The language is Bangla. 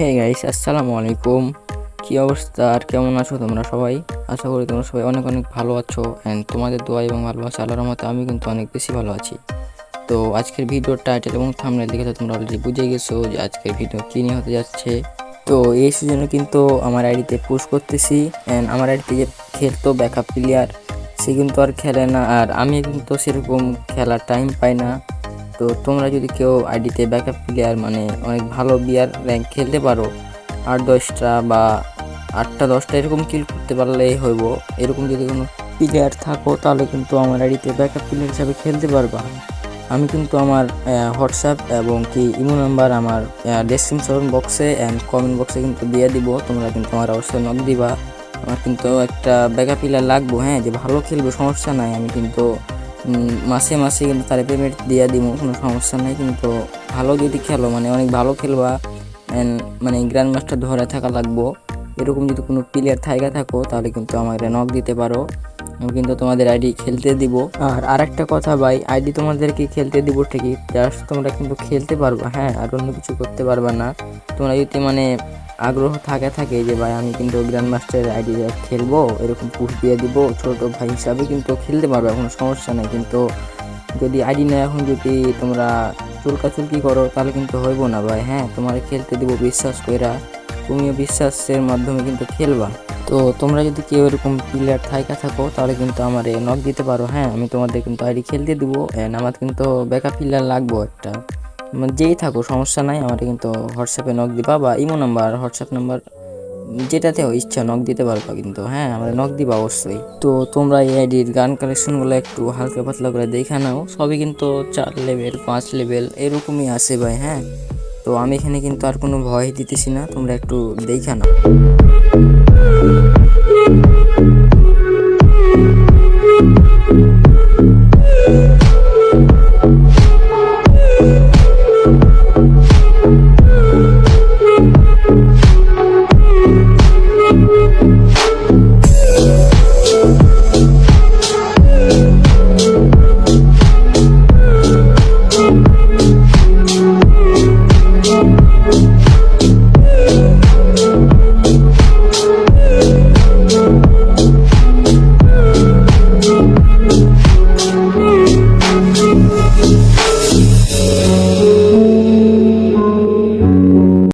হে গাইস আসসালামু আলাইকুম। কী অবস্থা আর কেমন আছো তোমরা সবাই? আশা করি তোমরা সবাই অনেক অনেক ভালো আছো অ্যান্ড তোমাদের দোয়া এবং ভালোবাসা আল্লাহর মতো আমি কিন্তু অনেক বেশি ভালো আছি। তো আজকের ভিডিওর টাইটেল এবং থামনেল দেখে তো তোমরা অলরেডি বুঝে গেছো যে আজকের ভিডিও কী নিয়ে হতে যাচ্ছে। তো এই সিজনে কিন্তু আমার আইডিতে পোস্ট করতেছি অ্যান্ড আমার আইডিতে যে খেলতো ব্যাকআপ প্লেয়ার সে কিন্তু আর খেলে না। আর আমি কিন্তু সেরকম খেলার টাইম পাই না। তো তোমরা যদি কেউ আইডিতে ব্যাকআপ প্লেয়ার মানে অনেক ভালো বিয়ার র্যাঙ্ক খেলতে পারো, আট দশটা বা আটটা দশটা এরকম কিল করতে পারলেই হইব। এরকম যদি কোনো প্লেয়ার থাকো, তাহলে কিন্তু আমার আইডিতে ব্যাকআপ প্লেয়ার হিসাবে খেলতে পারবা। আমি কিন্তু আমার হোয়াটসঅ্যাপ এবং কি ইমো নাম্বার আমার ডেসক্রিপশন বক্সে অ্যান্ড কমেন্ট বক্সে কিন্তু দিয়ে দিব। তোমরা কিন্তু আমার অবশ্যই নক দিবা। আমার কিন্তু একটা ব্যাকআপ প্লেয়ার লাগবো হ্যাঁ যে ভালো খেলবে, সমস্যা নাই। আমি কিন্তু মাসে মাসে কিন্তু তার পেমেন্ট দিয়ে দিব কোনো সমস্যা নাই। কিন্তু ভালো যদি খেলো মানে অনেক ভালো খেলবা মানে গ্র্যান্ড মাস্টার ধরে থাকা লাগবো, এরকম যদি কোনো প্লেয়ার থাইকা থাকো, তাহলে কিন্তু আমাকে নক দিতে পারো। আমি কিন্তু তোমাদের আইডি খেলতে দিব। আর আরেকটা কথা ভাই আইডি তোমাদেরকে খেলতে দিব ঠিকই জাস্ট তোমরা কিন্তু খেলতে পারবা হ্যাঁ আর অন্য কিছু করতে পারবা না। তোমরা যদি মানে আগ্রহ থাকে থাকে যে ভাই আমি কিন্তু গ্র্যান্ড মাস্টার আইডি খেলব, এরকম পুশ দিয়ে দিব, ছোট ভাই হিসাবে কিন্তু খেলতে পারবে, কোনো সমস্যা নেই। কিন্তু যদি আইডি না এখন যদি তোমরা চুলকাচুলকি করো, তাহলে কিন্তু হইব না ভাই হ্যাঁ তোমার খেলতে দিব বিশ্বাস কইরা। তুমিও বিশ্বাসের মাধ্যমে কিন্তু খেলবা। তো তোমরা যদি কেউ এরকম প্লেয়ার থাইকা থাকো, তাহলে কিন্তু আমার নক দিতে পারো। হ্যাঁ আমি তোমাদের কিন্তু আইডি খেলতে দিব। অ্যান্ড আমার কিন্তু ব্যাকআপ প্লেয়ার লাগবো একটা। মানে যেই থাকো সমস্যা নাই, আমার কিন্তু হোয়াটসঅ্যাপে নক দিবা বা ইমো নাম্বার হোয়াটসঅ্যাপ নাম্বার যেটাতে ইচ্ছা নক দিতে পারবা কিন্তু। হ্যাঁ আমরা নক দিবা অবশ্যই। তো তোমরা এই আইডির গান কালেকশনগুলো একটু হালকা পাতলা করে দেখে নাও। সবই কিন্তু চার লেভেল পাঁচ লেভেল এরকমই আছে ভাই হ্যাঁ। তো আমি এখানে কিন্তু আর কোনো ভয় দিতেছি না, তোমরা একটু দেখে নাও।